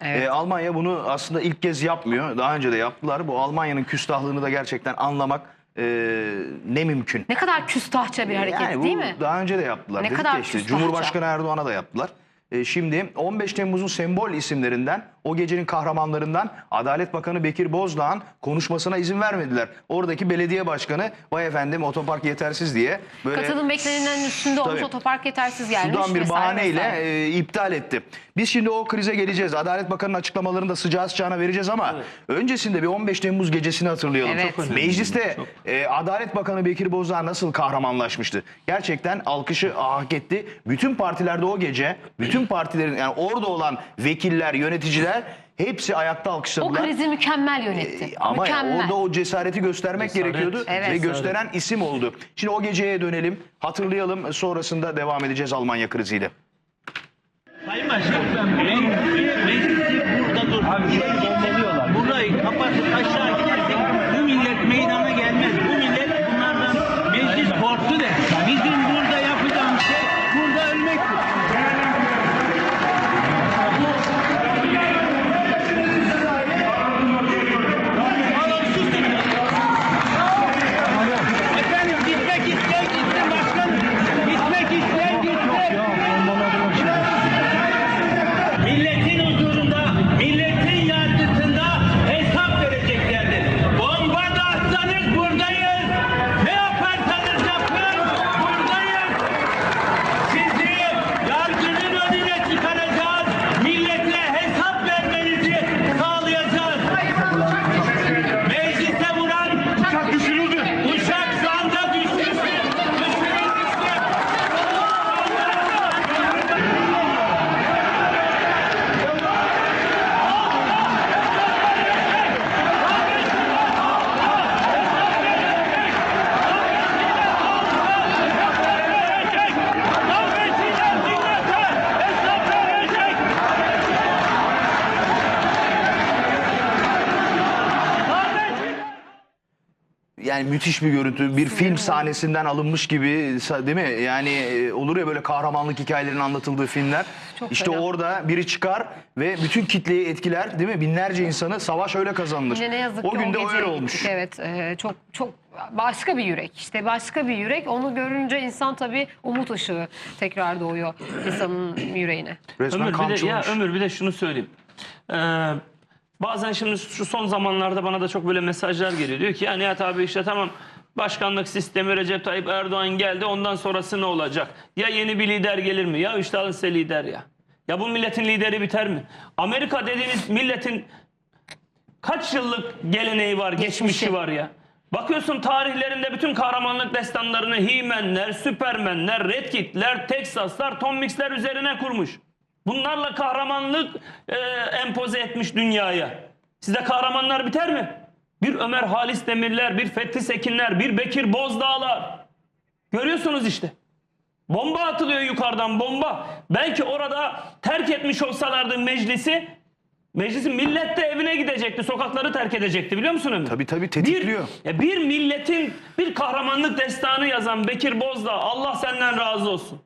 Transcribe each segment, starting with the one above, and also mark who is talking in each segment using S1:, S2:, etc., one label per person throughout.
S1: Evet.
S2: E, Almanya bunu aslında ilk kez yapmıyor. Daha önce de yaptılar. Bu Almanya'nın küstahlığını da gerçekten anlamak e, ne mümkün.
S1: Ne kadar küstahça bir hareket
S2: Yani bu
S1: değil mi?
S2: Daha önce de yaptılar.
S1: Ne
S2: Dedik
S1: kadar
S2: ya işte,
S1: küstahça.
S2: Cumhurbaşkanı Erdoğan'a da yaptılar. E, şimdi 15 Temmuz'un sembol isimlerinden, o gecenin kahramanlarından Adalet Bakanı Bekir Bozdağ'ın konuşmasına izin vermediler. Oradaki belediye başkanı vay efendim otopark yetersiz diye böyle
S1: Katılım beklenenin üstünde olmuş
S2: Tabii.
S1: otopark yetersiz gelmiş.
S2: sudan bir bahaneyle
S1: vesaire.
S2: e, iptal etti. Biz şimdi o krize geleceğiz. Adalet Bakanı'nın açıklamalarını da sıcağı sıcağına vereceğiz ama öncesinde bir 15 Temmuz gecesini hatırlayalım.
S1: Evet. Çok
S3: önemli.
S2: Mecliste e, Adalet Bakanı Bekir Bozdağ nasıl kahramanlaşmıştı? Gerçekten alkışı hak etti. Bütün partilerde o gece, bütün partilerin yani orada olan vekiller, yöneticiler hepsi ayakta
S1: O
S2: alkışladılar.
S1: krizi mükemmel yönetti.
S2: E, Ama ya
S1: mükemmel.
S2: orada o cesareti göstermek
S3: Cesaret.
S2: gerekiyordu
S1: Evet.
S2: ve gösteren isim oldu. Şimdi o geceye dönelim, hatırlayalım. Sonrasında devam edeceğiz Almanya kriziyle.
S4: Sayın Başkan, meclisi, meclisi burada dur. Abi Burayı kapatıp aşağı
S2: Yani müthiş bir görüntü. Bir film sahnesinden alınmış gibi değil mi? Yani e, olur ya böyle kahramanlık hikayelerinin anlatıldığı filmler.
S1: Çok
S2: işte
S1: fena.
S2: orada biri çıkar ve bütün kitleyi etkiler değil mi? Binlerce insanı savaş öyle kazanılır.
S1: Yine ne yazık
S2: o
S1: ki
S2: günde
S1: o gece
S2: öyle
S1: gittik.
S2: olmuş.
S1: Evet e, çok çok başka bir yürek. İşte başka bir yürek. Onu görünce insan tabii umut ışığı tekrar doğuyor insanın yüreğine.
S2: Resmen
S3: Ömür bir de, ya. Ömür bir de şunu söyleyeyim. Ee, bazen şimdi şu son zamanlarda bana da çok böyle mesajlar geliyor. Diyor ki ya Nihat abi işte tamam başkanlık sistemi Recep Tayyip Erdoğan geldi ondan sonrası ne olacak? Ya yeni bir lider gelir mi? Ya işte alın size lider ya. Ya bu milletin lideri biter mi? Amerika dediğiniz milletin kaç yıllık geleneği var, geçmişi,
S1: Geçmişi.
S3: var ya. Bakıyorsun tarihlerinde bütün kahramanlık destanlarını He-Man'ler, Superman'ler, Red Kit'ler, Texas'lar, Tom Mix'ler üzerine kurmuş. Bunlarla kahramanlık e, empoze etmiş dünyaya. Sizde kahramanlar biter mi? Bir Ömer Halis Demirler, bir Fethi Sekinler, bir Bekir Bozdağlar. Görüyorsunuz işte. Bomba atılıyor yukarıdan bomba. Belki orada terk etmiş olsalardı meclisi Meclisin millet de evine gidecekti, sokakları terk edecekti biliyor musun Ömür?
S2: Tabii tabii tetikliyor.
S3: Bir, ya bir milletin bir kahramanlık destanı yazan Bekir Bozdağ Allah senden razı olsun.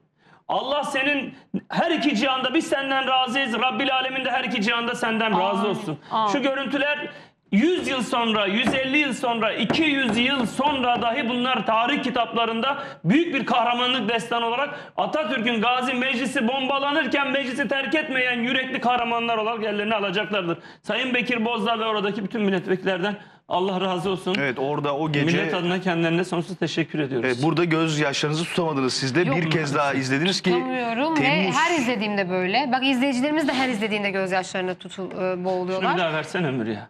S3: Allah senin her iki cihanda biz senden razıyız. Rabbil Alemin de her iki cihanda senden razı olsun.
S1: Amin.
S3: Şu görüntüler 100 yıl sonra, 150 yıl sonra, 200 yıl sonra dahi bunlar tarih kitaplarında büyük bir kahramanlık destanı olarak Atatürk'ün Gazi Meclisi bombalanırken meclisi terk etmeyen yürekli kahramanlar olarak yerlerini alacaklardır. Sayın Bekir Bozdağ ve oradaki bütün milletvekillerden Allah razı olsun.
S2: Evet orada o gece
S3: Millet adına kendilerine sonsuz teşekkür ediyoruz.
S2: Evet, burada gözyaşlarınızı tutamadınız siz de.
S1: Yok.
S2: bir kez daha izlediniz ki
S1: Tutamıyorum ve
S2: Temmuz
S1: her izlediğimde böyle. Bak izleyicilerimiz de her izlediğinde gözyaşlarına tutul, e,
S3: Şunu bir
S1: boğuluyorlar.
S3: daha versene Ömür ya.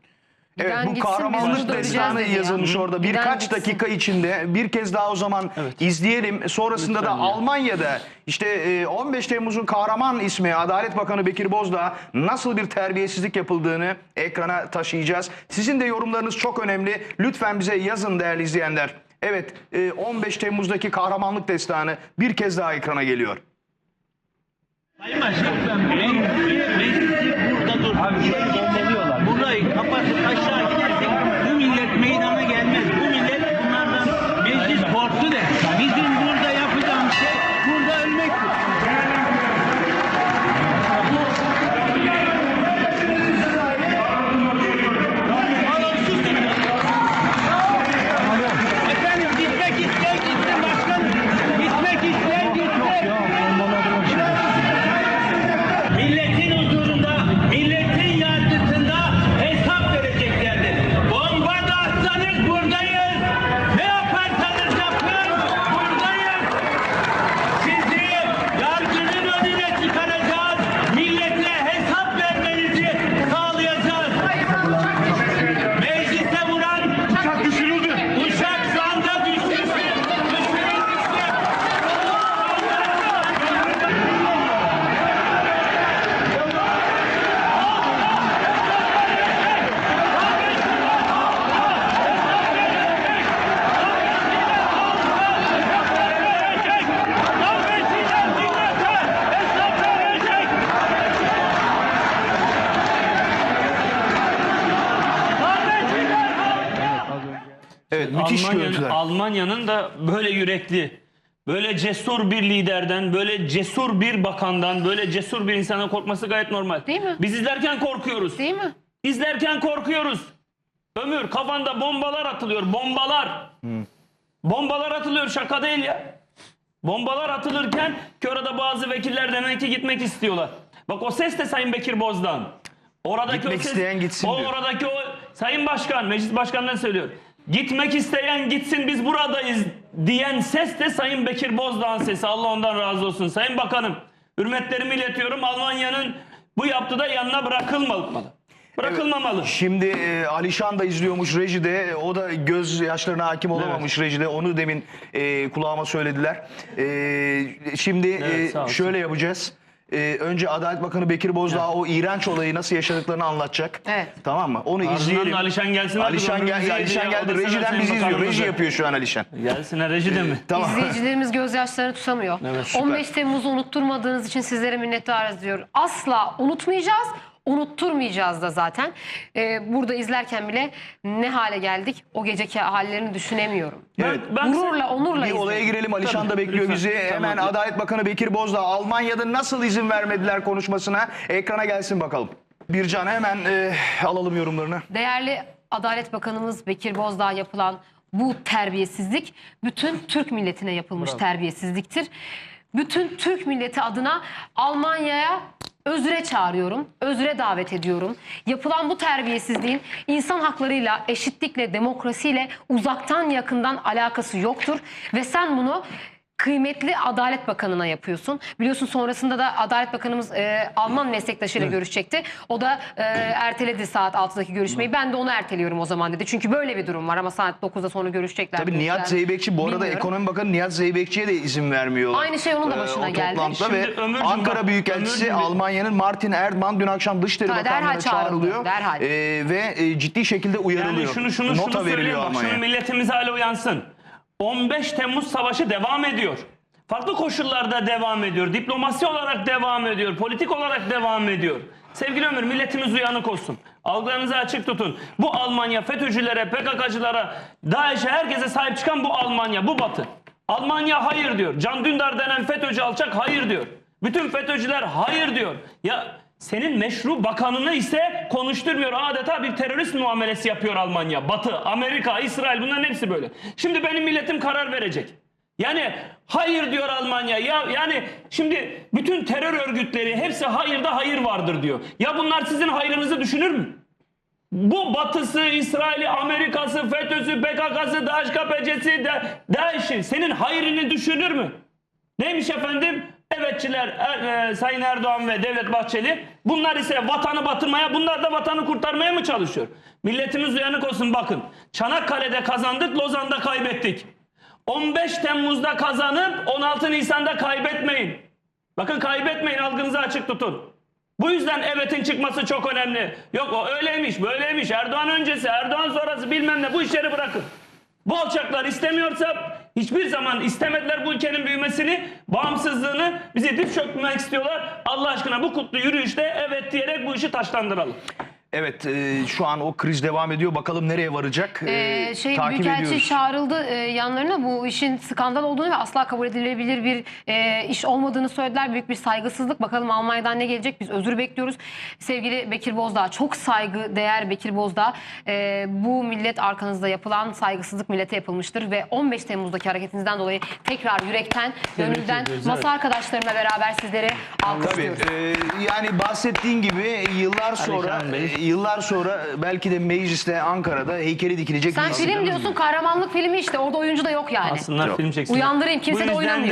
S2: Evet
S1: Giden
S2: bu
S1: gitsin, biz
S2: kahramanlık destanı
S1: dedi ya.
S2: yazılmış orada.
S1: Giden
S2: Birkaç
S1: gitsin.
S2: dakika içinde bir kez daha o zaman
S3: Evet.
S2: izleyelim. Sonrasında
S3: Lütfen
S2: da
S3: ya.
S2: Almanya'da işte e, 15 Temmuz'un kahraman ismi Adalet Bakanı Bekir Bozdağ nasıl bir terbiyesizlik yapıldığını ekrana taşıyacağız. Sizin de yorumlarınız çok önemli. Lütfen bize yazın değerli izleyenler. Evet e, 15 Temmuz'daki kahramanlık destanı bir kez daha ekrana geliyor.
S4: Sayın Başkan, meclisi burada dur.
S2: Müthiş
S3: Almanya'nın,
S2: görüntüler.
S3: Almanya'nın da böyle yürekli, böyle cesur bir liderden, böyle cesur bir bakandan, böyle cesur bir insandan korkması gayet normal.
S1: Değil mi?
S3: Biz izlerken korkuyoruz.
S1: Değil mi?
S3: İzlerken korkuyoruz. Ömür kafanda bombalar atılıyor. Bombalar. Bombalar atılıyor şaka değil ya. Bombalar atılırken ki orada bazı vekiller demek ki gitmek istiyorlar. Bak o ses de Sayın Bekir Bozdağ'ın. Oradaki
S2: Gitmek
S3: o ses,
S2: isteyen gitsin
S3: o
S2: diyor.
S3: oradaki o Sayın Başkan, Meclis Başkanı'ndan söylüyor. Gitmek isteyen gitsin biz buradayız diyen ses de Sayın Bekir Bozdağ'ın sesi. Allah ondan razı olsun. Sayın Bakanım hürmetlerimi iletiyorum. Almanya'nın bu yaptığı da yanına bırakılmamalı. Bırakılmamalı.
S2: Şimdi e, Alişan da izliyormuş rejide. O da göz yaşlarına hakim olamamış rejide. Onu demin e, kulağıma söylediler. E, şimdi
S3: Evet,
S2: e, şöyle yapacağız. E, önce Adalet Bakanı Bekir Bozdağ o iğrenç olayı nasıl yaşadıklarını anlatacak.
S1: Evet.
S2: Tamam mı? Onu
S3: Ardından
S2: izleyelim.
S3: da Alişan gelsin.
S2: Alişan, gel, Alişan geldi. Rejiden bizi izliyor. Reji yapıyor şu an Alişan.
S3: Gelsin ha rejide mi?
S2: Tamam.
S1: İzleyicilerimiz gözyaşlarını tutamıyor.
S3: Evet, süper.
S1: 15 Temmuz'u unutturmadığınız için sizlere minnettarız diyor. Asla unutmayacağız. Unutturmayacağız da zaten. Ee, burada izlerken bile ne hale geldik o geceki hallerini düşünemiyorum.
S2: Evet.
S3: Ben-
S1: Gururla, onurla
S2: Bir olaya girelim. Alişan
S3: Tabii,
S2: da bekliyor
S3: lütfen.
S2: bizi.
S3: Tamam.
S2: Hemen Adalet Bakanı Bekir Bozdağ Almanya'da nasıl izin vermediler konuşmasına. Ekrana gelsin bakalım. Bircan hemen e, alalım yorumlarını.
S1: Değerli Adalet Bakanımız Bekir Bozdağ yapılan bu terbiyesizlik bütün Türk milletine yapılmış terbiyesizliktir. Bütün Türk milleti adına Almanya'ya özre çağırıyorum, özre davet ediyorum. Yapılan bu terbiyesizliğin insan haklarıyla, eşitlikle, demokrasiyle uzaktan yakından alakası yoktur. Ve sen bunu kıymetli Adalet Bakanı'na yapıyorsun. Biliyorsun sonrasında da Adalet Bakanımız e, Alman meslektaşıyla görüşecekti. O da e, erteledi saat 6'daki görüşmeyi. Ben de onu erteliyorum o zaman dedi. Çünkü böyle bir durum var ama saat 9'da sonra görüşecekler.
S2: Tabii. Nihat Zeybekçi bu arada
S1: Bilmiyorum.
S2: Ekonomi Bakanı Nihat Zeybekçi'ye de izin vermiyor.
S1: Aynı şey onun da
S2: Ee,
S1: başına
S2: o
S1: geldi.
S3: Şimdi
S2: ve
S3: Ömürcüm
S2: Ankara Büyükelçisi Almanya'nın Martin Erdmann dün akşam Dışişleri Bakanlığı'na çağrılıyor.
S1: derhal.
S2: Ee, ve e, ciddi şekilde uyarılıyor.
S3: Yani şunu şunu
S2: Nota
S3: şunu söyleyeyim
S2: veriliyor
S3: bak
S2: Almanya'ya.
S3: şunu milletimiz hala uyansın. 15 Temmuz savaşı devam ediyor. Farklı koşullarda devam ediyor. Diplomasi olarak devam ediyor. Politik olarak devam ediyor. Sevgili Ömür milletimiz uyanık olsun. Algılarınızı açık tutun. Bu Almanya FETÖ'cülere, PKK'cılara, DAEŞ'e herkese sahip çıkan bu Almanya, bu Batı. Almanya hayır diyor. Can Dündar denen FETÖ'cü alçak hayır diyor. Bütün FETÖ'cüler hayır diyor. Ya senin meşru bakanını ise konuşturmuyor. Adeta bir terörist muamelesi yapıyor Almanya. Batı, Amerika, İsrail bunların hepsi böyle. Şimdi benim milletim karar verecek. Yani hayır diyor Almanya. Ya yani şimdi bütün terör örgütleri hepsi hayırda hayır vardır diyor. Ya bunlar sizin hayrınızı düşünür mü? Bu batısı, İsrail'i, Amerika'sı, FETÖ'sü, PKK'sı, DAEŞ, KPC'si, DAEŞ'i senin hayrını düşünür mü? Neymiş efendim? Evetçiler Er- e, Sayın Erdoğan ve Devlet Bahçeli. Bunlar ise vatanı batırmaya, bunlar da vatanı kurtarmaya mı çalışıyor? Milletimiz uyanık olsun bakın. Çanakkale'de kazandık, Lozan'da kaybettik. 15 Temmuz'da kazanıp 16 Nisan'da kaybetmeyin. Bakın kaybetmeyin algınızı açık tutun. Bu yüzden evetin çıkması çok önemli. Yok o öyleymiş böyleymiş Erdoğan öncesi Erdoğan sonrası bilmem ne bu işleri bırakın. Bu alçaklar istemiyorsa hiçbir zaman istemediler bu ülkenin büyümesini, bağımsızlığını bizi dip çökmek istiyorlar. Allah aşkına bu kutlu yürüyüşte evet diyerek bu işi taşlandıralım.
S2: Evet e, şu an o kriz devam ediyor. Bakalım nereye varacak? E,
S1: Ee, şey
S2: takip
S1: Büyükelçi
S2: ediyoruz.
S1: çağrıldı e, yanlarına bu işin skandal olduğunu ve asla kabul edilebilir bir e, iş olmadığını söylediler. Büyük bir saygısızlık. Bakalım Almanya'dan ne gelecek? Biz özür bekliyoruz. Sevgili Bekir Bozdağ çok saygı değer Bekir Bozdağ. E, bu millet arkanızda yapılan saygısızlık millete yapılmıştır ve 15 Temmuz'daki hareketinizden dolayı tekrar yürekten, gönülden masa
S3: evet.
S1: arkadaşlarımla beraber sizleri
S2: Tabii
S1: alkışlıyoruz.
S2: e, yani bahsettiğin gibi yıllar sonra
S3: Bey.
S2: E, yıllar sonra belki de mecliste Ankara'da heykeli dikilecek
S1: Sen
S2: bir
S1: film diyorsun kahramanlık filmi işte orada oyuncu da yok yani.
S3: Aslında
S2: Yok.
S3: film çeksinler.
S1: Uyandırayım, kimse
S3: Bu
S1: de
S3: yüzden
S1: oynamıyor.